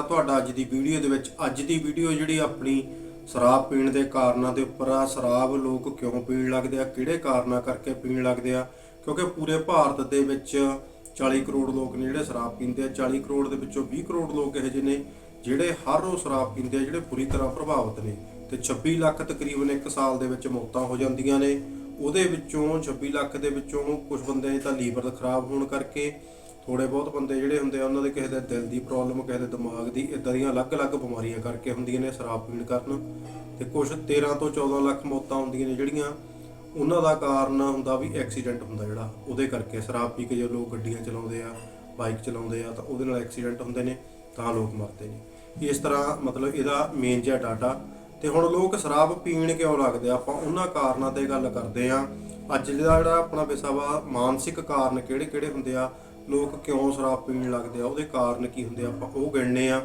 ਆ ਤੁਹਾਡਾ ਅੱਜ ਦੀ ਵੀਡੀਓ ਦੇ ਵਿੱਚ, ਅੱਜ ਦੀ ਵੀਡੀਓ ਜਿਹੜੀ ਆਪਣੀ ਸ਼ਰਾਬ ਪੀਣ ਦੇ ਕਾਰਨਾਂ ਦੇ ਉੱਪਰ ਆ, ਸ਼ਰਾਬ ਲੋਕ ਕਿਉਂ ਪੀਣ ਲੱਗਦੇ ਆ, ਕਿਹੜੇ ਕਾਰਨਾਂ ਕਰਕੇ ਪੀਣ ਲੱਗਦੇ ਆ? ਕਿਉਂਕਿ ਪੂਰੇ ਭਾਰਤ ਦੇ ਵਿੱਚ 40 ਕਰੋੜ ਲੋਕ ਨੇ ਜਿਹੜੇ ਸ਼ਰਾਬ ਪੀਂਦੇ ਆ 40 ਕਰੋੜ ਦੇ ਵਿੱਚੋਂ 20 ਕਰੋੜ ਲੋਕ ਇਹੋ ਜਿਹੇ ਨੇ ਜਿਹੜੇ ਹਰ ਰੋਜ਼ ਸ਼ਰਾਬ ਪੀਂਦੇ ਆ, ਜਿਹੜੇ ਪੂਰੀ ਤਰ੍ਹਾਂ ਪ੍ਰਭਾਵਿਤ ਨੇ। ਤੇ 26 ਲੱਖ ਤਕਰੀਬਨ ਇੱਕ ਸਾਲ ਦੇ ਵਿੱਚ ਮੌਤਾਂ ਹੋ ਜਾਂਦੀਆਂ ਨੇ। ਉਹਦੇ ਵਿੱਚੋਂ 26 ਲੱਖ ਦੇ ਵਿੱਚੋਂ ਕੁਝ ਬੰਦੇ ਤਾਂ ਲੀਵਰ ਖਰਾਬ ਹੋਣ ਕਰਕੇ ਥੋੜੇ ਬਹੁਤ ਬੰਦੇ ਜਿਹੜੇ ਹੁੰਦੇ ਆ, ਉਹਨਾਂ ਦੇ ਕਿਸੇ ਦੇ ਦਿਲ ਦੀ ਪ੍ਰੋਬਲਮ ਕਿਸੇ ਦੇ ਦਿਮਾਗ ਦੀ ਇਦਾਂ ਦੀਆਂ ਅਲੱਗ-ਅਲੱਗ ਬਿਮਾਰੀਆਂ ਕਰਕੇ ਹੁੰਦੀਆਂ ਨੇ, ਸ਼ਰਾਬ ਪੀਣ ਕਾਰਨ। ਤੇ ਕੁਝ 13 ਤੋਂ 14 ਲੱਖ ਮੌਤਾਂ ਹੁੰਦੀਆਂ ਨੇ ਜਿਹੜੀਆਂ, ਉਹਨਾਂ ਦਾ ਕਾਰਨ ਹੁੰਦਾ ਵੀ ਐਕਸੀਡੈਂਟ ਹੁੰਦਾ ਜਿਹੜਾ, ਉਹਦੇ ਕਰਕੇ ਸ਼ਰਾਬ ਪੀ ਕੇ ਜਦੋਂ ਲੋਕ ਗੱਡੀਆਂ ਚਲਾਉਂਦੇ ਆ ਬਾਈਕ ਚਲਾਉਂਦੇ ਆ, ਤਾਂ ਉਹਦੇ ਨਾਲ ਐਕਸੀਡੈਂਟ ਹੁੰਦੇ ਨੇ, ਤਾਂ ਲੋਕ ਮਰਦੇ ਨੇ। ਇਸ ਤਰ੍ਹਾਂ ਮਤਲਬ ਇਹਦਾ ਮੇਨ ਜਿਹਾ ਡਾਟਾ। ਤੇ ਹੁਣ ਲੋਕ ਸ਼ਰਾਬ ਪੀਣ ਕਿਉਂ ਲੱਗਦੇ ਆ? ਆਪਾਂ ਉਹਨਾਂ ਕਾਰਨਾਂ ਤੇ ਗੱਲ ਕਰਦੇ ਆ। ਅੱਜ ਦਾ ਜਿਹੜਾ ਆਪਣਾ ਵਿਸ਼ਾ ਵਾ ਮਾਨਸਿਕ ਕਾਰਨ ਕਿਹੜੇ ਕਿਹੜੇ ਹੁੰਦੇ ਆ? ਲੋਕ ਕਿਉਂ ਸ਼ਰਾਬ ਪੀਣ ਲੱਗਦੇ ਆ? ਉਹਦੇ ਕਾਰਨ ਕੀ ਹੁੰਦੇ ਆ? ਆਪਾਂ ਉਹ ਗਿਣਨੇ ਆ।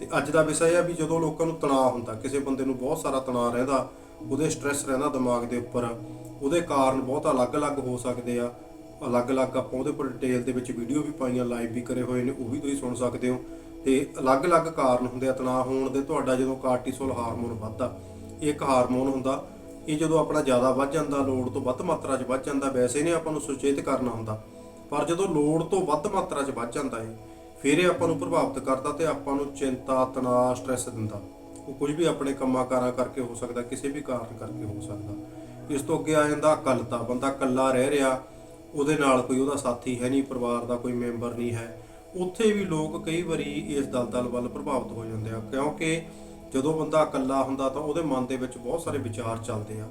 ਤੇ ਅੱਜ ਦਾ ਵਿਸ਼ਾ ਇਹ ਆ ਵੀ ਜਦੋਂ ਲੋਕਾਂ ਨੂੰ ਤਣਾਅ ਹੁੰਦਾ, ਕਿਸੇ ਬੰਦੇ ਨੂੰ ਬਹੁਤ ਸਾਰਾ ਤਣਾਅ ਰਹਿੰਦਾ, ਉਹਦੇ ਸਟ੍ਰੈਸ ਰਹਿੰਦਾ ਦਿਮਾਗ ਦੇ ਉੱਪਰ, ਉਹਦੇ ਕਾਰਨ ਬਹੁਤ ਅਲੱਗ-ਅਲੱਗ ਹੋ ਸਕਦੇ ਆ। ਅਲੱਗ-ਅਲੱਗ ਆਪਾਂ ਉਹਦੇ ਉੱਪਰ ਡਿਟੇਲ ਦੇ ਵਿੱਚ ਵੀਡੀਓ ਵੀ ਪਾਈਆਂ ਲਾਈਵ ਵੀ ਕਰੇ ਹੋਏ ਨੇ, ਉਹ ਵੀ ਤੁਸੀਂ ਸੁਣ ਸਕਦੇ ਹੋ। ਤੇ ਅਲੱਗ-ਅਲੱਗ ਕਾਰਨ ਹੁੰਦੇ ਆ ਤਣਾਅ ਹੋਣ ਦੇ, ਤੁਹਾਡਾ ਜਦੋਂ ਕਾਰਟੀਸੋਲ ਹਾਰਮੋਨ ਵੱਧਦਾ, ਇਹ ਇੱਕ ਹਾਰਮੋਨ ਹੁੰਦਾ, ਇਹ ਜਦੋਂ ਆਪਣਾ ਜ਼ਿਆਦਾ ਵੱਧ ਜਾਂਦਾ, ਲੋੜ ਤੋਂ ਵੱਧ ਮਾਤਰਾ 'ਚ ਵੱਧ ਜਾਂਦਾ, ਵੈਸੇ ਨੇ ਆਪਾਂ ਨੂੰ ਸੁਚੇਤ ਕਰਨਾ ਹੁੰਦਾ। ਪਰ ਜਦੋਂ ਲੋੜ ਤੋਂ ਵੱਧ ਮਾਤਰਾ 'ਚ ਵੱਧ ਜਾਂਦਾ ਹੈ, ਫਿਰ ਇਹ ਆਪਾਂ ਨੂੰ ਪ੍ਰਭਾਵਿਤ ਕਰਦਾ ਤੇ ਆਪਾਂ ਨੂੰ ਚਿੰਤਾ, ਤਣਾਅ ਸਟ੍ਰੈਸ ਦਿੰਦਾ। ਉਹ ਕੁਝ ਵੀ ਆਪਣੇ ਕੰਮਾਂ ਕਾਰਾਂ ਕਰਕੇ ਹੋ ਸਕਦਾ, ਕਿਸੇ ਵੀ ਕਾਰਨ ਕਰਕੇ ਹੋ ਸਕਦਾ। ਇਸ ਤੋਂ ਅੱਗੇ ਆ ਜਾਂਦਾ ਇਕੱਲਤਾ ਬੰਦਾ ਇਕੱਲਾ ਰਹਿ ਰਿਹਾ, ਉਹਦੇ ਨਾਲ ਕੋਈ ਉਹਦਾ ਸਾਥੀ ਹੈ ਨਹੀਂ, ਪਰਿਵਾਰ ਦਾ ਕੋਈ ਮੈਂਬਰ ਨਹੀਂ ਹੈ। ਉੱਥੇ ਵੀ ਲੋਕ ਕਈ ਵਾਰੀ ਇਸ ਦਲਦਲ ਵੱਲ ਪ੍ਰਭਾਵਿਤ ਹੋ ਜਾਂਦੇ ਆ, ਕਿਉਂਕਿ ਜਦੋਂ ਬੰਦਾ ਇਕੱਲਾ ਹੁੰਦਾ ਤਾਂ ਉਹਦੇ ਮਨ ਦੇ ਵਿੱਚ ਬਹੁਤ ਸਾਰੇ ਵਿਚਾਰ ਚੱਲਦੇ ਆ।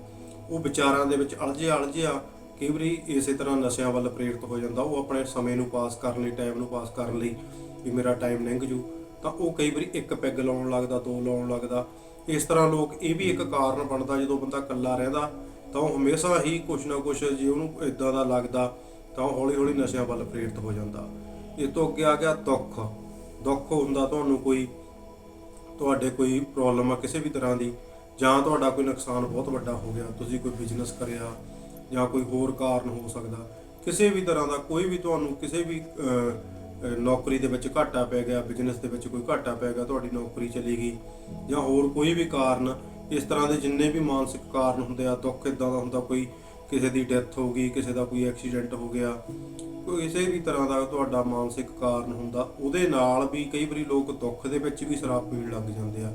ਉਹ ਵਿਚਾਰਾਂ ਦੇ ਵਿੱਚ ਅਲਝਿਆ ਅਲਝਿਆ ਕਈ ਵਾਰੀ ਇਸੇ ਤਰ੍ਹਾਂ ਨਸ਼ਿਆਂ ਵੱਲ ਪ੍ਰੇਰਿਤ ਹੋ ਜਾਂਦਾ, ਉਹ ਆਪਣੇ ਸਮੇਂ ਨੂੰ ਪਾਸ ਕਰਨ ਲਈ ਟਾਈਮ ਨੂੰ ਪਾਸ ਕਰਨ ਲਈ ਵੀ ਮੇਰਾ ਟਾਈਮ ਲੰਘ ਜੂ। ਤਾਂ ਉਹ ਕਈ ਵਾਰੀ ਇੱਕ ਪੈਗ ਲਾਉਣ ਲੱਗਦਾ, ਦੋ ਲਾਉਣ ਲੱਗਦਾ। ਇਸ ਤਰ੍ਹਾਂ ਲੋਕ ਇਹ ਵੀ ਇੱਕ ਕਾਰਨ ਬਣਦਾ, ਜਦੋਂ ਬੰਦਾ ਇਕੱਲਾ ਰਹਿੰਦਾ, ਤਾਂ ਉਹ ਹਮੇਸ਼ਾ ਹੀ ਕੁਛ ਨਾ ਕੁਛ ਜੇ ਉਹਨੂੰ ਇਦਾਂ ਦਾ ਲੱਗਦਾ, ਤਾਂ ਉਹ ਹੌਲੀ ਹੌਲੀ ਨਸ਼ਿਆਂ ਵੱਲ ਪ੍ਰੇਰਿਤ ਹੋ ਜਾਂਦਾ। ਇਹ ਤੋਂ ਅੱਗੇ ਆ ਗਿਆ ਦੁੱਖ। ਦੁੱਖ ਹੁੰਦਾ ਤੁਹਾਨੂੰ ਕੋਈ, ਤੁਹਾਡੇ ਕੋਈ ਪ੍ਰੋਬਲਮ ਆ ਕਿਸੇ ਵੀ ਤਰ੍ਹਾਂ ਦੀ, ਜਾਂ ਤੁਹਾਡਾ ਕੋਈ ਨੁਕਸਾਨ ਬਹੁਤ ਵੱਡਾ ਹੋ ਗਿਆ, ਤੁਸੀਂ ਕੋਈ ਬਿਜ਼ਨਸ ਕਰਿਆ ਜਾਂ ਕੋਈ ਹੋਰ ਕਾਰਨ ਹੋ ਸਕਦਾ। ਕਿਸੇ ਵੀ ਤਰ੍ਹਾਂ ਦਾ ਕੋਈ ਵੀ ਤੁਹਾਨੂੰ ਕਿਸੇ ਵੀ ਨੌਕਰੀ ਦੇ ਵਿੱਚ ਘਾਟਾ ਪੈ ਗਿਆ ਬਿਜ਼ਨਸ ਦੇ ਵਿੱਚ ਕੋਈ ਘਾਟਾ ਪੈ ਗਿਆ, ਤੁਹਾਡੀ ਨੌਕਰੀ ਚਲੀ ਗਈ ਜਾਂ ਹੋਰ ਕੋਈ ਵੀ ਕਾਰਨ, ਇਸ ਤਰ੍ਹਾਂ ਦੇ ਜਿੰਨੇ ਵੀ ਮਾਨਸਿਕ ਕਾਰਨ ਹੁੰਦੇ ਆ, ਦੁੱਖ ਇਦਾਂ ਦਾ ਹੁੰਦਾ ਕੋਈ ਕਿਸੇ ਦੀ ਡੈਥ ਹੋ ਗਈ, ਕਿਸੇ ਦਾ ਕੋਈ ਐਕਸੀਡੈਂਟ ਹੋ ਗਿਆ, ਕੋਈ ਕਿਸੇ ਵੀ ਤਰ੍ਹਾਂ ਦਾ ਤੁਹਾਡਾ ਮਾਨਸਿਕ ਕਾਰਨ ਹੁੰਦਾ, ਉਹਦੇ ਨਾਲ ਵੀ ਕਈ ਵਾਰੀ ਲੋਕ ਦੁੱਖ ਦੇ ਵਿੱਚ ਵੀ ਸ਼ਰਾਬ ਪੀਣ ਲੱਗ ਜਾਂਦੇ ਆ।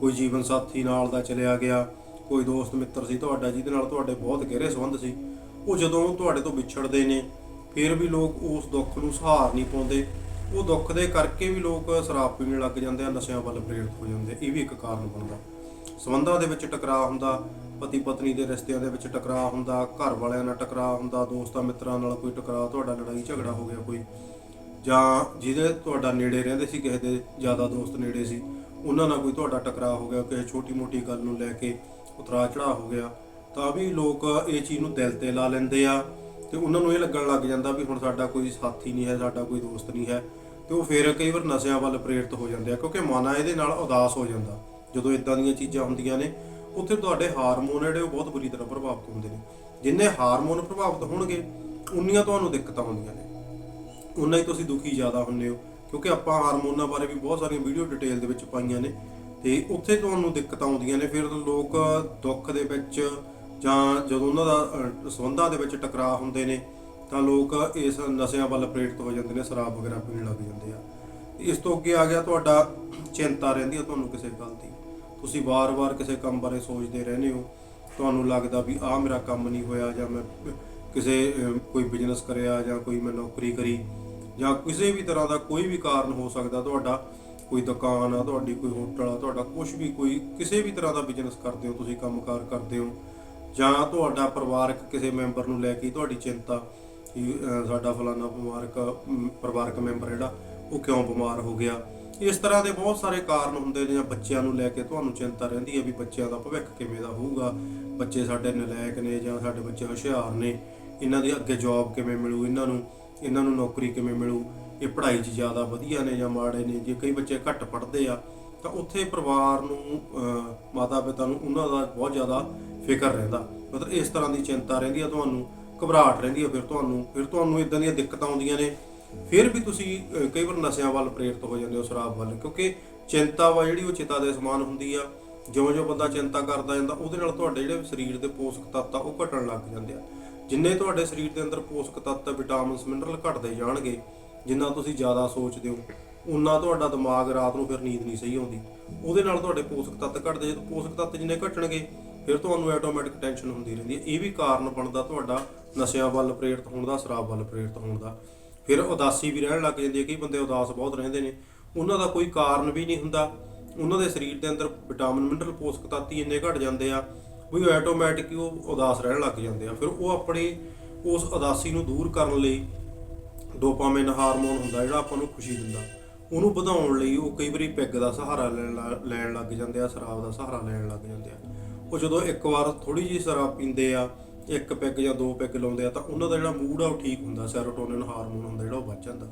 ਕੋਈ ਜੀਵਨ ਸਾਥੀ ਨਾਲ ਦਾ ਚਲਿਆ ਗਿਆ ਕੋਈ ਦੋਸਤ ਮਿੱਤਰ ਸੀ ਤੁਹਾਡਾ, ਜਿਹਦੇ ਨਾਲ ਤੁਹਾਡੇ ਬਹੁਤ ਗਹਿਰੇ ਸੰਬੰਧ ਸੀ, ਉਹ ਜਦੋਂ ਤੁਹਾਡੇ ਤੋਂ ਵਿਛੜਦੇ ਨੇ, ਫਿਰ ਵੀ ਲੋਕ ਉਸ ਦੁੱਖ ਨੂੰ ਸਹਾਰ ਨਹੀਂ ਪਾਉਂਦੇ। ਉਹ ਦੁੱਖ ਦੇ ਕਰਕੇ ਵੀ ਲੋਕ ਸ਼ਰਾਬ ਪੀਣ ਲੱਗ ਜਾਂਦੇ ਆ, ਨਸ਼ਿਆਂ ਵੱਲ ਪ੍ਰੇਰਿਤ ਹੋ ਜਾਂਦੇ ਇਹ ਵੀ ਇੱਕ ਕਾਰਨ ਬਣਦਾ। ਸੰਬੰਧਾਂ ਦੇ ਵਿੱਚ ਟਕਰਾਅ ਹੁੰਦਾ ਪਤੀ ਪਤਨੀ ਦੇ ਰਿਸ਼ਤਿਆਂ ਦੇ ਵਿੱਚ ਟਕਰਾਅ ਹੁੰਦਾ, ਘਰ ਵਾਲਿਆਂ ਨਾਲ ਟਕਰਾਅ ਹੁੰਦਾ, ਦੋਸਤਾਂ ਮਿੱਤਰਾਂ ਨਾਲ ਕੋਈ ਟਕਰਾਅ, ਤੁਹਾਡਾ ਲੜਾਈ ਝਗੜਾ ਹੋ ਗਿਆ ਕੋਈ। ਜਾਂ ਜਿਹਦੇ ਤੁਹਾਡਾ ਨੇੜੇ ਰਹਿੰਦੇ ਸੀ, ਕਿਸੇ ਦੇ ਜ਼ਿਆਦਾ ਦੋਸਤ ਨੇੜੇ ਸੀ, ਉਹਨਾਂ ਨਾਲ ਕੋਈ ਤੁਹਾਡਾ ਟਕਰਾਅ ਹੋ ਗਿਆ, ਕਿਸੇ ਛੋਟੀ-ਮੋਟੀ ਗੱਲ ਨੂੰ ਲੈ ਕੇ। ਉਤਰਾ ਚੜਾ ਹੋ ਗਿਆ, ਤਾਂ ਵੀ ਲੋਕ ਇਹ ਚੀਜ਼ ਨੂੰ ਦਿਲ ਤੇ ਲਾ ਲੈਂਦੇ ਆ ਤੇ ਉਹਨਾਂ ਨੂੰ ਇਹ ਲੱਗਣ ਲੱਗ ਜਾਂਦਾ ਵੀ ਹੁਣ ਸਾਡਾ ਕੋਈ ਸਾਥੀ ਨਹੀਂ ਹੈ, ਸਾਡਾ ਕੋਈ ਦੋਸਤ ਨਹੀਂ ਹੈ ਤੇ ਉਹ ਫਿਰ ਕਈ ਵਾਰ ਨਸ਼ਿਆਂ ਵੱਲ ਪ੍ਰੇਰਿਤ ਹੋ ਜਾਂਦੇ ਆ, ਕਿਉਂਕਿ ਮਨ ਇਹਦੇ ਨਾਲ ਉਦਾਸ ਹੋ ਜਾਂਦਾ। ਜਦੋਂ ਇਦਾਂ ਦੀਆਂ ਚੀਜ਼ਾਂ ਹੁੰਦੀਆਂ ਨੇ, ਉੱਥੇ ਤੁਹਾਡੇ ਹਾਰਮੋਨ ਜਿਹੜੇ ਉਹ ਬਹੁਤ ਬੁਰੀ ਤਰ੍ਹਾਂ ਪ੍ਰਭਾਵਿਤ ਹੁੰਦੇ ਨੇ। ਜਿੰਨੇ ਹਾਰਮੋਨ ਪ੍ਰਭਾਵਿਤ ਹੋਣਗੇ, ਉਨੀਆਂ ਤੁਹਾਨੂੰ ਦਿੱਕਤਾਂ ਹੁੰਦੀਆਂ ਨੇ। ਉਨਾ ਹੀ ਤੁਸੀਂ ਦੁਖੀ ਜ਼ਿਆਦਾ ਹੁੰਦੇ ਹੋ, ਕਿਉਂਕਿ ਆਪਾਂ ਹਾਰਮੋਨਾਂ ਬਾਰੇ ਵੀ ਬਹੁਤ ਸਾਰੀਆਂ ਵੀਡੀਓ ਡਿਟੇਲ ਦੇ ਵਿੱਚ ਪਾਈਆਂ ਨੇ। ਤੇ ਉੱਥੇ ਤੁਹਾਨੂੰ ਦਿੱਕਤਾਂ ਆਉਂਦੀਆਂ ਨੇ, ਫਿਰ ਲੋਕ ਦੁੱਖ ਦੇ ਵਿੱਚ ਜਾਂ ਜਦੋਂ ਉਹਨਾਂ ਦਾ ਸੰਬੰਧਾਂ ਦੇ ਵਿੱਚ ਟਕਰਾਅ ਹੁੰਦੇ ਨੇ, ਤਾਂ ਲੋਕ ਇਸ ਨਸ਼ਿਆਂ ਵੱਲ ਪ੍ਰੇਰਿਤ ਹੋ ਜਾਂਦੇ ਨੇ, ਸ਼ਰਾਬ ਵਗੈਰਾ ਪੀਣ ਲੱਗ ਜਾਂਦੇ ਆ। ਇਸ ਤੋਂ ਅੱਗੇ ਆ ਗਿਆ ਤੁਹਾਡਾ ਚਿੰਤਾ ਰਹਿੰਦੀ ਆ ਤੁਹਾਨੂੰ ਕਿਸੇ ਗੱਲ ਦੀ। ਤੁਸੀਂ ਵਾਰ-ਵਾਰ ਕਿਸੇ ਕੰਮ ਬਾਰੇ ਸੋਚਦੇ ਰਹਿੰਦੇ ਹੋ। ਤੁਹਾਨੂੰ ਲੱਗਦਾ ਵੀ ਆਹ ਮੇਰਾ ਕੰਮ ਨਹੀਂ ਹੋਇਆ, ਜਾਂ ਮੈਂ ਕਿਸੇ ਕੋਈ ਬਿਜ਼ਨਸ ਕਰਿਆ, ਜਾਂ ਕੋਈ ਮੈਂ ਨੌਕਰੀ ਕਰੀ, ਜਾਂ ਕਿਸੇ ਵੀ ਤਰ੍ਹਾਂ ਦਾ ਕੋਈ ਵੀ ਕਾਰਨ ਹੋ ਸਕਦਾ ਤੁਹਾਡਾ। ਕੋਈ ਦੁਕਾਨ ਆ, ਤੁਹਾਡੀ ਕੋਈ ਹੋਟਲ ਆ, ਤੁਹਾਡਾ ਕੁਝ ਵੀ, ਕੋਈ ਕਿਸੇ ਵੀ ਤਰ੍ਹਾਂ ਦਾ ਬਿਜ਼ਨਸ ਕਰਦੇ ਹੋ, ਤੁਸੀਂ ਕੰਮਕਾਰ ਕਰਦੇ ਹੋ, ਜਾਂ ਤੁਹਾਡਾ ਪਰਿਵਾਰਕ ਕਿਸੇ ਮੈਂਬਰ ਨੂੰ ਲੈ ਕੇ ਤੁਹਾਡੀ ਚਿੰਤਾ ਕਿ ਸਾਡਾ ਫਲਾਨਾ ਬਿਮਾਰਕ ਪਰਿਵਾਰਕ ਮੈਂਬਰ ਜਿਹੜਾ, ਉਹ ਕਿਉਂ ਬਿਮਾਰ ਹੋ ਗਿਆ। ਇਸ ਤਰ੍ਹਾਂ ਦੇ ਬਹੁਤ ਸਾਰੇ ਕਾਰਨ ਹੁੰਦੇ ਨੇ, ਜਾਂ ਬੱਚਿਆਂ ਨੂੰ ਲੈ ਕੇ ਤੁਹਾਨੂੰ ਚਿੰਤਾ ਰਹਿੰਦੀ ਹੈ ਵੀ ਬੱਚਿਆਂ ਦਾ ਭਵਿੱਖ ਕਿਵੇਂ ਦਾ ਹੋਊਗਾ। ਬੱਚੇ ਸਾਡੇ ਨਲਾਇਕ ਨੇ, ਜਾਂ ਸਾਡੇ ਬੱਚੇ ਹੁਸ਼ਿਆਰ ਨੇ, ਇਹਨਾਂ ਦੀ ਅੱਗੇ ਜੌਬ ਕਿਵੇਂ ਮਿਲੂ, ਇਹਨਾਂ ਨੂੰ ਇਹਨਾਂ ਨੂੰ ਨੌਕਰੀ ਕਿਵੇਂ ਮਿਲੂ। ਇਹ ਪੜ੍ਹਾਈ 'ਚ ਜ਼ਿਆਦਾ ਵਧੀਆ ਨੇ ਜਾਂ ਮਾੜੇ ਨੇ, ਜੇ ਕਈ ਬੱਚੇ ਘੱਟ ਪੜ੍ਹਦੇ ਆ, ਤਾਂ ਉੱਥੇ ਪਰਿਵਾਰ ਨੂੰ ਮਾਤਾ ਪਿਤਾ ਨੂੰ ਉਹਨਾਂ ਦਾ ਬਹੁਤ ਜ਼ਿਆਦਾ ਫਿਕਰ ਰਹਿੰਦਾ। ਮਤਲਬ ਇਸ ਤਰ੍ਹਾਂ ਦੀ ਚਿੰਤਾ ਰਹਿੰਦੀ ਆ, ਤੁਹਾਨੂੰ ਘਬਰਾਹਟ ਰਹਿੰਦੀ ਆ ਫਿਰ ਤੁਹਾਨੂੰ ਫਿਰ ਤੁਹਾਨੂੰ ਇਦਾਂ ਦੀਆਂ ਦਿੱਕਤਾਂ ਆਉਂਦੀਆਂ ਨੇ। ਫਿਰ ਵੀ ਤੁਸੀਂ ਕਈ ਵਾਰ ਨਸ਼ਿਆਂ ਵੱਲ ਪ੍ਰੇਰਿਤ ਹੋ ਜਾਂਦੇ ਹੋ ਸ਼ਰਾਬ ਵੱਲ, ਕਿਉਂਕਿ ਚਿੰਤਾ ਵਾ ਜਿਹੜੀ ਉਹ ਚਿਤਾ ਦੇ ਸਮਾਨ ਹੁੰਦੀ ਆ। ਜਿਉਂ-ਜਿਉਂ ਬੰਦਾ ਚਿੰਤਾ ਕਰਦਾ ਜਾਂਦਾ, ਉਹਦੇ ਨਾਲ ਤੁਹਾਡੇ ਜਿਹੜੇ ਸਰੀਰ ਦੇ ਪੋਸ਼ਕ ਤੱਤ ਆ, ਉਹ ਘਟਣ ਲੱਗ ਜਾਂਦੇ ਆ। ਜਿੰਨੇ ਤੁਹਾਡੇ ਸਰੀਰ ਦੇ ਅੰਦਰ ਪੋਸ਼ਕ ਤੱਤ ਵਿਟਾਮਿਨਸ, ਮਿਨਰਲ ਘਟਦੇ ਜਾਣਗੇ ਜਿੰਨਾ ਤੁਸੀਂ ਜ਼ਿਆਦਾ ਸੋਚਦੇ ਹੋ, ਉਨਾ ਤੁਹਾਡਾ ਦਿਮਾਗ ਰਾਤ ਨੂੰ ਫਿਰ ਨੀਂਦ ਨਹੀਂ ਸਹੀ ਆਉਂਦੀ। ਉਹਦੇ ਨਾਲ ਤੁਹਾਡੇ ਪੋਸ਼ਕ ਤੱਤ ਘਟਦੇ, ਜਦੋਂ ਪੋਸ਼ਕ ਤੱਤ ਜਿੰਨੇ ਘਟਣਗੇ, ਫਿਰ ਤੁਹਾਨੂੰ ਆਟੋਮੈਟਿਕ ਟੈਨਸ਼ਨ ਹੁੰਦੀ ਰਹਿੰਦੀ ਹੈ। ਇਹ ਵੀ ਕਾਰਨ ਬਣਦਾ ਤੁਹਾਡਾ ਨਸ਼ਿਆਂ ਵੱਲ ਪ੍ਰੇਰਿਤ ਹੋਣ ਦਾ, ਸ਼ਰਾਬ ਵੱਲ ਪ੍ਰੇਰਿਤ ਹੋਣ ਦਾ। ਫਿਰ ਉਦਾਸੀ ਵੀ ਰਹਿਣ ਲੱਗ ਜਾਂਦੀ ਹੈ। ਕਈ ਬੰਦੇ ਉਦਾਸ ਬਹੁਤ ਰਹਿੰਦੇ ਨੇ। ਉਹਨਾਂ ਦਾ ਕੋਈ ਕਾਰਨ ਵੀ ਨਹੀਂ ਹੁੰਦਾ। ਉਹਨਾਂ ਦੇ ਸਰੀਰ ਦੇ ਅੰਦਰ ਵਿਟਾਮਿਨ ਮਿਨਰਲ ਪੋਸ਼ਕ ਤੱਤ ਹੀ ਇੰਨੇ ਘਟ ਜਾਂਦੇ ਆ ਵੀ ਆਟੋਮੈਟਿਕ ਉਹ ਉਦਾਸ ਰਹਿਣ ਲੱਗ ਜਾਂਦੇ ਆ। ਫਿਰ ਉਹ ਆਪਣੇ ਉਸ ਉਦਾਸੀ ਨੂੰ ਦੂਰ ਕਰਨ ਲਈ ਡੋਪਾਮਾਈਨ ਹਾਰਮੋਨ ਹੁੰਦਾ ਜਿਹੜਾ ਆਪਾਂ ਨੂੰ ਖੁਸ਼ੀ ਦਿੰਦਾ। ਉਹਨੂੰ ਵਧਾਉਣ ਲਈ ਉਹ ਕਈ ਵਾਰੀ ਪੈਗ ਦਾ ਸਹਾਰਾ ਲੈਣ ਲ- ਲੈਣ ਲੱਗ ਜਾਂਦੇ ਆ, ਸ਼ਰਾਬ ਦਾ ਸਹਾਰਾ ਲੈਣ ਲੱਗ ਜਾਂਦੇ ਆ। ਉਹ ਜਦੋਂ ਇੱਕ ਵਾਰ ਥੋੜੀ ਜਿਹੀ ਸ਼ਰਾਬ ਪੀਂਦੇ ਆ, ਇੱਕ ਪੈਗ ਜਾਂ ਦੋ ਪੈਗ ਲਾਉਂਦੇ ਆ, ਤਾਂ ਉਹਨਾਂ ਦਾ ਜਿਹੜਾ ਮੂਡ ਆ ਉਹ ਠੀਕ ਹੁੰਦਾ ਸੈਰੋਟੋਨਿਨ ਹਾਰਮੋਨ ਹੁੰਦਾ ਜਿਹੜਾ ਉਹ ਵੱਧ ਜਾਂਦਾ।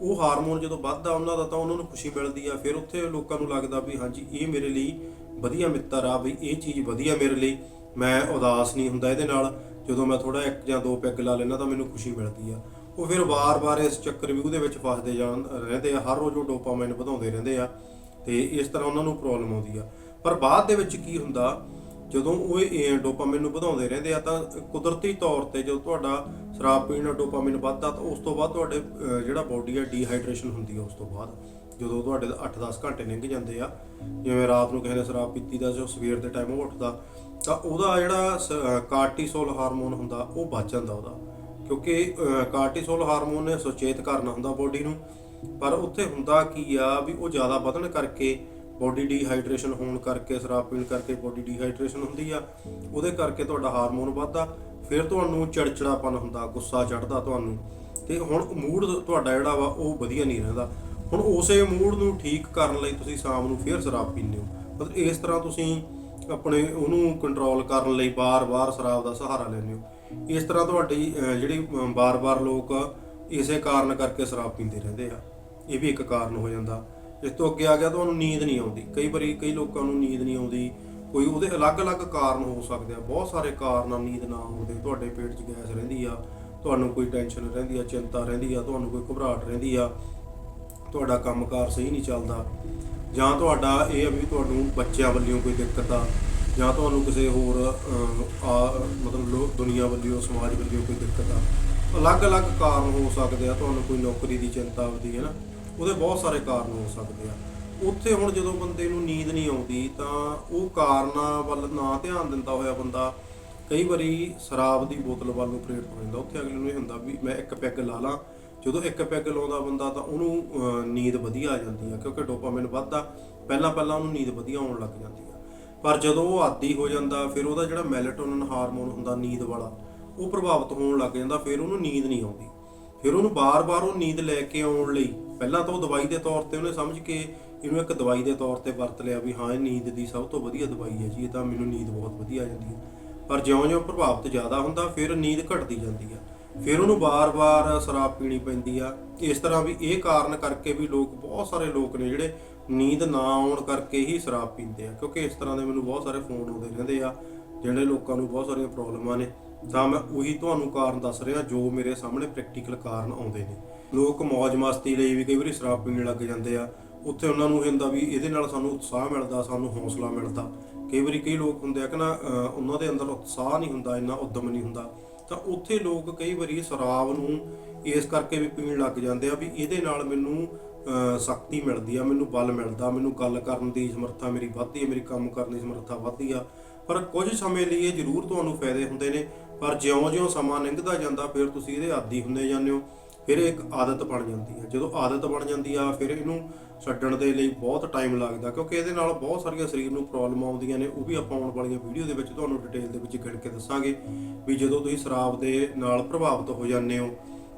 ਉਹ ਹਾਰਮੋਨ ਜਦੋਂ ਵੱਧਦਾ ਉਹਨਾਂ ਦਾ, ਤਾਂ ਉਹਨਾਂ ਨੂੰ ਖੁਸ਼ੀ ਮਿਲਦੀ ਆ। ਫਿਰ ਉੱਥੇ ਲੋਕਾਂ ਨੂੰ ਲੱਗਦਾ ਵੀ ਹਾਂਜੀ, ਇਹ ਮੇਰੇ ਲਈ ਵਧੀਆ ਮਿੱਤਰ ਆ, ਵੀ ਇਹ ਚੀਜ਼ ਵਧੀਆ ਮੇਰੇ ਲਈ, ਮੈਂ ਉਦਾਸ ਨਹੀਂ ਹੁੰਦਾ ਇਹਦੇ ਨਾਲ। ਜਦੋਂ ਮੈਂ ਥੋੜਾ ਇੱਕ ਜਾਂ ਦੋ ਪੈਗ ਲਾ ਲੈਣਾ ਤਾਂ ਮੈਨੂੰ ਖੁਸ਼ੀ ਮਿਲਦੀ ਆ। ਉਹ ਫਿਰ ਵਾਰ-ਵਾਰ ਇਸ ਚੱਕਰ ਵੀ ਉਹਦੇ ਵਿੱਚ ਫਸਦੇ ਜਾਣ, ਰਹਿੰਦੇ ਆ, ਹਰ ਰੋਜ਼ ਉਹ ਡੋਪਾਮਾਈਨ ਵਧਾਉਂਦੇ ਰਹਿੰਦੇ ਆ ਤੇ ਇਸ ਤਰ੍ਹਾਂ ਉਹਨਾਂ ਨੂੰ ਪ੍ਰੋਬਲਮ ਆਉਂਦੀ ਆ। ਪਰ ਬਾਅਦ ਦੇ ਵਿੱਚ ਕੀ ਹੁੰਦਾ, ਜਦੋਂ ਉਹ ਇਹ ਡੋਪਾਮਾਈਨ ਨੂੰ ਵਧਾਉਂਦੇ ਰਹਿੰਦੇ ਆ, ਤਾਂ ਕੁਦਰਤੀ ਤੌਰ ਤੇ ਜਦੋਂ ਤੁਹਾਡਾ ਸ਼ਰਾਬ ਪੀਣ ਨਾਲ ਡੋਪਾਮਾਈਨ ਵੱਧਦਾ, ਤਾਂ ਉਸ ਤੋਂ ਬਾਅਦ ਤੁਹਾਡੇ ਜਿਹੜਾ ਬਾਡੀ ਆ ਡੀਹਾਈਡਰੇਸ਼ਨ ਹੁੰਦੀ ਆ ਉਸ ਤੋਂ ਬਾਅਦ। ਜਦੋਂ ਤੁਹਾਡੇ 8-10 ਘੰਟੇ ਲੰਘ ਜਾਂਦੇ ਆ, ਜਿਵੇਂ ਰਾਤ ਨੂੰ ਕਿਸੇ ਨੇ ਸ਼ਰਾਬ ਪੀਤੀ ਦਾ ਜੋ ਸਵੇਰ ਦੇ ਟਾਈਮ ਉਹ ਉੱਠਦਾ, ਤਾਂ ਉਹਦਾ ਜਿਹੜਾ ਕਾਰਟੀਸੋਲ ਹਾਰਮੋਨ ਹੁੰਦਾ, ਉਹ ਬਚ ਜਾਂਦਾ ਉਹਦਾ। ਕਿਉਂਕਿ ਕਾਰਟੀਸੋਲ ਹਾਰਮੋਨ ਨੇ ਸੁਚੇਤ ਕਰਨਾ ਹੁੰਦਾ ਬੋਡੀ ਨੂੰ। ਪਰ ਉੱਥੇ ਹੁੰਦਾ ਕੀ ਆ ਵੀ ਉਹ ਜ਼ਿਆਦਾ ਵਧਣ ਕਰਕੇ ਬੋਡੀ ਡੀਹਾਈਡਰੇਸ਼ਨ ਹੋਣ ਕਰਕੇ, ਸ਼ਰਾਬ ਪੀਣ ਕਰਕੇ ਬੋਡੀ ਡੀਹਾਈਡਰੇਸ਼ਨ ਹੁੰਦੀ ਆ। ਉਹਦੇ ਕਰਕੇ ਤੁਹਾਡਾ ਹਾਰਮੋਨ ਵੱਧਦਾ। ਫਿਰ ਤੁਹਾਨੂੰ ਚੜਚੜਾਪਨ ਹੁੰਦਾ, ਗੁੱਸਾ ਚੜਦਾ ਤੁਹਾਨੂੰ। ਤੇ ਹੁਣ ਮੂਡ ਤੁਹਾਡਾ ਜਿਹੜਾ ਵਾ, ਉਹ ਵਧੀਆ ਨਹੀਂ ਰਹਿੰਦਾ। ਹੁਣ ਉਸੇ ਮੂਡ ਨੂੰ ਠੀਕ ਕਰਨ ਲਈ ਤੁਸੀਂ ਸ਼ਾਮ ਨੂੰ ਫਿਰ ਸ਼ਰਾਬ ਪੀਂਦੇ ਹੋ। ਮਤਲਬ ਇਸ ਤਰ੍ਹਾਂ ਤੁਸੀਂ ਆਪਣੇ ਉਹਨੂੰ ਕੰਟਰੋਲ ਕਰਨ ਲਈ ਬਾਰ-ਬਾਰ ਸ਼ਰਾਬ ਦਾ ਸਹਾਰਾ ਲੈਂਦੇ ਹੋ। ਇਸ ਤਰ੍ਹਾਂ ਤੁਹਾਡੀ ਜਿਹੜੀ ਅਹ, ਬਾਰ-ਬਾਰ ਲੋਕ ਇਸੇ ਕਾਰਨ ਕਰਕੇ ਸ਼ਰਾਬ ਪੀਂਦੇ ਰਹਿੰਦੇ ਆ। ਇਹ ਵੀ ਇੱਕ ਕਾਰਨ ਹੋ ਜਾਂਦਾ। ਇਸ ਤੋਂ ਅੱਗੇ ਆ ਗਿਆ ਤੁਹਾਨੂੰ ਨੀਂਦ ਨਹੀਂ ਆਉਂਦੀ। ਕਈ ਵਾਰੀ ਕਈ ਲੋਕਾਂ ਨੂੰ ਨੀਂਦ ਨਹੀਂ ਆਉਂਦੀ। ਕੋਈ ਉਹਦੇ ਅਲੱਗ-ਅਲੱਗ ਕਾਰਨ ਹੋ ਸਕਦੇ ਆ। ਬਹੁਤ ਸਾਰੇ ਕਾਰਨ ਆ ਨੀਂਦ ਨਾ ਆਉਣ ਦੇ ਤੁਹਾਡੇ ਪੇਟ 'ਚ ਗੈਸ ਰਹਿੰਦੀ ਆ ਤੁਹਾਨੂੰ ਕੋਈ ਟੈਨਸ਼ਨ ਰਹਿੰਦੀ ਆ ਚਿੰਤਾ ਰਹਿੰਦੀ ਆ ਤੁਹਾਨੂੰ ਕੋਈ ਘਬਰਾਹਟ ਰਹਿੰਦੀ ਆ ਤੁਹਾਡਾ ਕੰਮਕਾਰ ਸਹੀ ਨਹੀਂ ਚੱਲਦਾ। ਜਾਂ ਤੁਹਾਡਾ ਇਹ ਆ ਵੀ ਤੁਹਾਨੂੰ ਬੱਚਿਆਂ ਵੱਲੋਂ ਕੋਈ ਦਿੱਕਤ ਆ ਜਾਂ ਤੁਹਾਨੂੰ ਕਿਸੇ ਹੋਰ ਅਹ, ਆ ਮਤਲਬ ਲੋ ਦੁਨੀਆ ਵੱਲੋਂ ਸਮਾਜ ਵੱਲੋਂ ਕੋਈ ਦਿੱਕਤ ਆ ਅਲੱਗ-ਅਲੱਗ ਕਾਰਨ ਹੋ ਸਕਦੇ ਆ ਤੁਹਾਨੂੰ ਕੋਈ ਨੌਕਰੀ ਦੀ ਚਿੰਤਾ ਆਉਂਦੀ ਹੈ ਨਾ ਉਹਦੇ ਬਹੁਤ ਸਾਰੇ ਕਾਰਨ ਹੋ ਸਕਦੇ ਆ। ਉੱਥੇ ਹੁਣ ਜਦੋਂ ਬੰਦੇ ਨੂੰ ਨੀਂਦ ਨਹੀਂ ਆਉਂਦੀ ਤਾਂ ਉਹ ਕਾਰਨਾਂ ਵੱਲ ਨਾ ਧਿਆਨ ਦਿੰਦਾ ਹੋਇਆ ਬੰਦਾ ਕਈ ਵਾਰੀ ਸ਼ਰਾਬ ਦੀ ਬੋਤਲ ਵੱਲ ਨੂੰ ਪ੍ਰੇਰਿਤ ਹੋ ਜਾਂਦਾ। ਉੱਥੇ ਅਗਲੇ ਨੂੰ ਇਹ ਹੁੰਦਾ ਵੀ ਮੈਂ ਇੱਕ ਪੈਗ ਲਾ ਲਾਂ ਜਦੋਂ ਇੱਕ ਪੈਗ ਲਾਉਂਦਾ ਬੰਦਾ ਤਾਂ ਉਹਨੂੰ ਅਹ, ਨੀਂਦ ਵਧੀਆ ਆ ਜਾਂਦੀ ਆ ਕਿਉਂਕਿ ਡੋਪਾਮਾਈਨ ਵੱਧਦਾ ਪਹਿਲਾਂ ਪਹਿਲਾਂ ਉਹਨੂੰ ਨੀਂਦ ਵਧੀਆ ਆਉਣ ਲੱਗ ਜਾਂਦੀ ਆ। ਪਰ ਜਦੋਂ ਉਹ ਆਦੀ ਹੋ ਜਾਂਦਾ, ਫਿਰ ਉਹਦਾ ਜਿਹੜਾ ਮੈਲੇਟੋਨਿਨ ਹਾਰਮੋਨ ਹੁੰਦਾ ਨੀਂਦ ਵਾਲਾ, ਉਹ ਪ੍ਰਭਾਵਿਤ ਹੋਣ ਲੱਗ ਜਾਂਦਾ, ਫਿਰ ਉਹਨੂੰ ਨੀਂਦ ਨਹੀਂ ਆਉਂਦੀ। ਫਿਰ ਉਹਨੂੰ ਬਾਰ-ਬਾਰ ਉਹ ਨੀਂਦ ਲੈ ਕੇ ਆਉਣ ਲਈ, ਪਹਿਲਾਂ ਤਾਂ ਉਹ ਦਵਾਈ ਦੇ ਤੌਰ ਤੇ ਉਹਨੇ ਸਮਝ ਕੇ ਇਹਨੂੰ ਇੱਕ ਦਵਾਈ ਦੇ ਤੌਰ ਤੇ ਵਰਤ ਲਿਆ ਵੀ ਹਾਂ, ਇਹ ਨੀਂਦ ਦੀ ਸਭ ਤੋਂ ਵਧੀਆ ਦਵਾਈ ਹੈ ਜੀ, ਇਹ ਤਾਂ ਮੈਨੂੰ ਨੀਂਦ ਬਹੁਤ ਵਧੀਆ ਆ ਜਾਂਦੀ ਹੈ। ਪਰ ਜਿਉਂ-ਜਿਉਂ ਪ੍ਰਭਾਵਿਤ ਜ਼ਿਆਦਾ ਹੁੰਦਾ, ਫਿਰ ਨੀਂਦ ਘਟਦੀ ਜਾਂਦੀ ਹੈ। ਫਿਰ ਉਹਨੂੰ ਵਾਰ ਵਾਰ ਸ਼ਰਾਬ ਪੀਣੀ ਪੈਂਦੀ ਆ। ਇਸ ਤਰ੍ਹਾਂ ਵੀ ਇਹ ਕਾਰਨ ਕਰਕੇ ਵੀ ਲੋਕ ਬਹੁਤ ਸਾਰੇ ਲੋਕ ਨੇ ਜਿਹੜੇ ਨੀਂਦ ਨਾ ਆਉਣ ਕਰਕੇ ਹੀ ਸ਼ਰਾਬ ਪੀਂਦੇ ਆ। ਕਿਉਂਕਿ ਇਸ ਤਰ੍ਹਾਂ ਦੇ ਮੈਨੂੰ ਬਹੁਤ ਸਾਰੇ ਫੋਨ ਆਉਂਦੇ ਰਹਿੰਦੇ ਆ ਜਿਹੜੇ ਲੋਕਾਂ ਨੂੰ ਬਹੁਤ ਸਾਰੀਆਂ ਪ੍ਰੋਬਲਮਾਂ ਨੇ। ਤਾਂ ਮੈਂ ਉਹੀ ਤੁਹਾਨੂੰ ਕਾਰਨ ਦੱਸ ਰਿਹਾ ਜੋ ਮੇਰੇ ਸਾਹਮਣੇ ਪ੍ਰੈਕਟੀਕਲ ਕਾਰਨ ਆਉਂਦੇ ਨੇ। ਲੋਕ ਮौज ਮਸਤੀ ਲਈ ਵੀ ਕਈ ਵਾਰੀ ਸ਼ਰਾਬ ਪੀਣ ਲੱਗ ਜਾਂਦੇ ਆ। ਉੱਥੇ ਉਹਨਾਂ ਨੂੰ ਇਹ ਹੁੰਦਾ ਵੀ ਇਹਦੇ ਨਾਲ ਸਾਨੂੰ ਉਤਸ਼ਾਹ ਮਿਲਦਾ ਸਾਨੂੰ ਹੌਸਲਾ ਮਿਲਦਾ। ਕਈ ਵਾਰੀ ਕਈ ਲੋਕ ਹੁੰਦੇ ਆ ਕਿ ਨਾ ਅਹ, ਉਹਨਾਂ ਦੇ ਅੰਦਰ ਉਤਸ਼ਾਹ ਨਹੀਂ ਹੁੰਦਾ ਇੰਨਾ ਉਦਮ ਨਹੀਂ ਹੁੰਦਾ। ਤਾਂ ਉੱਥੇ ਲੋਕ ਕਈ ਵਾਰੀ ਸ਼ਰਾਬ ਨੂੰ ਇਸ ਕਰਕੇ ਵੀ ਪੀਣ ਲੱਗ ਜਾਂਦੇ ਆ ਵੀ ਇਹਦੇ ਨਾਲ ਮੈਨੂੰ ਅਹ, ਸ਼ਕਤੀ ਮਿਲਦੀ ਆ ਮੈਨੂੰ ਬਲ ਮਿਲਦਾ ਮੈਨੂੰ ਗੱਲ ਕਰਨ ਦੀ ਸਮਰੱਥਾ ਮੇਰੀ ਵੱਧਦੀ ਹੈ ਮੇਰੀ ਕੰਮ ਕਰਨ ਦੀ ਸਮਰੱਥਾ ਵੱਧਦੀ ਆ। ਪਰ ਕੁਝ ਸਮੇਂ ਲਈ ਇਹ ਜ਼ਰੂਰ ਤੁਹਾਨੂੰ ਫਾਇਦੇ ਹੁੰਦੇ ਨੇ ਪਰ ਜਿਉਂ-ਜਿਉਂ ਸਮਾਂ ਲੰਘਦਾ ਜਾਂਦਾ ਫਿਰ ਤੁਸੀਂ ਇਹਦੇ ਆਦੀ ਹੁੰਦੇ ਜਾਂਦੇ ਹੋ। ਫਿਰ ਇਹ ਇੱਕ ਆਦਤ ਬਣ ਜਾਂਦੀ ਹੈ। ਜਦੋਂ ਆਦਤ ਬਣ ਜਾਂਦੀ ਆ, ਫਿਰ ਇਹਨੂੰ ਛੱਡਣ ਦੇ ਲਈ ਬਹੁਤ ਟਾਈਮ ਲੱਗਦਾ ਕਿਉਂਕਿ ਇਹਦੇ ਨਾਲ ਬਹੁਤ ਸਾਰੀਆਂ ਸਰੀਰ ਨੂੰ ਪ੍ਰੋਬਲਮ ਆਉਂਦੀਆਂ ਨੇ, ਉਹ ਵੀ ਆਪਾਂ ਆਉਣ ਵਾਲੀਆਂ ਵੀਡੀਓ ਦੇ ਵਿੱਚ ਤੁਹਾਨੂੰ ਡਿਟੇਲ ਦੇ ਵਿੱਚ ਗਿਣ ਕੇ ਦੱਸਾਂਗੇ ਵੀ ਜਦੋਂ ਤੁਸੀਂ ਸ਼ਰਾਬ ਦੇ ਨਾਲ ਪ੍ਰਭਾਵਿਤ ਹੋ ਜਾਂਦੇ ਹੋ,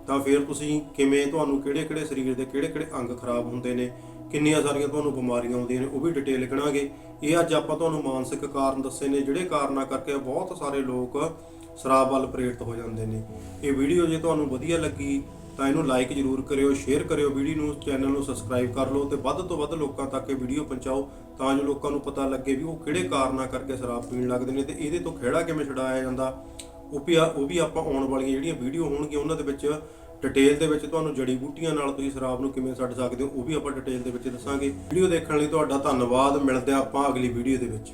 ਤਾਂ ਫਿਰ ਤੁਸੀਂ ਕਿਵੇਂ ਤੁਹਾਨੂੰ ਕਿਹੜੇ-ਕਿਹੜੇ ਸਰੀਰ ਦੇ ਕਿਹੜੇ-ਕਿਹੜੇ ਅੰਗ ਖਰਾਬ ਹੁੰਦੇ ਨੇ, ਕਿੰਨੀਆਂ ਸਾਰੀਆਂ ਤੁਹਾਨੂੰ ਬਿਮਾਰੀਆਂ ਆਉਂਦੀਆਂ ਨੇ, ਉਹ ਵੀ ਡਿਟੇਲ ਗਿਣਾਂਗੇ। ਇਹ ਅੱਜ ਆਪਾਂ ਤੁਹਾਨੂੰ ਮਾਨਸਿਕ ਕਾਰਨ ਦੱਸੇ ਨੇ, ਜਿਹੜੇ ਕਾਰਨਾਂ ਕਰਕੇ ਬਹੁਤ ਸਾਰੇ ਲੋਕ ਸ਼ਰਾਬ ਵੱਲ ਪ੍ਰੇਰਿਤ ਹੋ ਜਾਂਦੇ ਨੇ। ਇਹ ਵੀਡੀਓ ਜੇ ਤੁਹਾਨੂੰ ਵਧੀਆ ਲੱਗੀ ਤਾਂ ਇਹਨੂੰ ਲਾਈਕ ਜਰੂਰ ਕਰਿਓ ਸ਼ੇਅਰ ਕਰਿਓ, ਵੀਡੀਓ ਨੂੰ ਚੈਨਲ ਨੂੰ ਸਬਸਕ੍ਰਾਈਬ ਕਰ ਲਓ ਤੇ ਵੱਧ ਤੋਂ ਵੱਧ ਲੋਕਾਂ ਤੱਕ ਇਹ ਵੀਡੀਓ ਪਹੁੰਚਾਓ ਤਾਂ ਜੋ ਲੋਕਾਂ ਨੂੰ ਪਤਾ ਲੱਗੇ ਵੀ ਉਹ ਕਿਹੜੇ ਕਾਰਨਾਂ ਕਰਕੇ ਸ਼ਰਾਬ ਪੀਣ ਲੱਗਦੇ ਨੇ ਤੇ ਇਹਦੇ ਤੋਂ ਖਿਹੜਾ ਕਿਵੇਂ ਛਡਾਇਆ ਜਾਂਦਾ। ਉਹ ਵੀ ਆ- ਉਹ ਵੀ ਆਪਾਂ ਆਉਣ ਵਾਲੀਆਂ ਜਿਹੜੀਆਂ ਵੀਡੀਓ ਹੋਣਗੀਆਂ, ਉਹਨਾਂ ਦੇ ਵਿੱਚ ਡਿਟੇਲ ਦੇ ਵਿੱਚ ਤੁਹਾਨੂੰ ਜੜੀ ਬੂਟੀਆਂ ਨਾਲ ਤੁਸੀਂ ਸ਼ਰਾਬ ਨੂੰ ਕਿਵੇਂ ਛੱਡ ਸਕਦੇ ਹੋ, ਉਹ ਵੀ ਆਪਾਂ ਡਿਟੇਲ ਦੇ ਵਿੱਚ ਦੱਸਾਂਗੇ। ਵੀਡੀਓ ਦੇਖਣ ਲਈ ਤੁਹਾਡਾ ਧੰਨਵਾਦ, ਮਿਲਦੇ ਆਪਾਂ ਅਗਲੀ ਵੀਡੀਓ ਦੇ ਵਿੱਚ।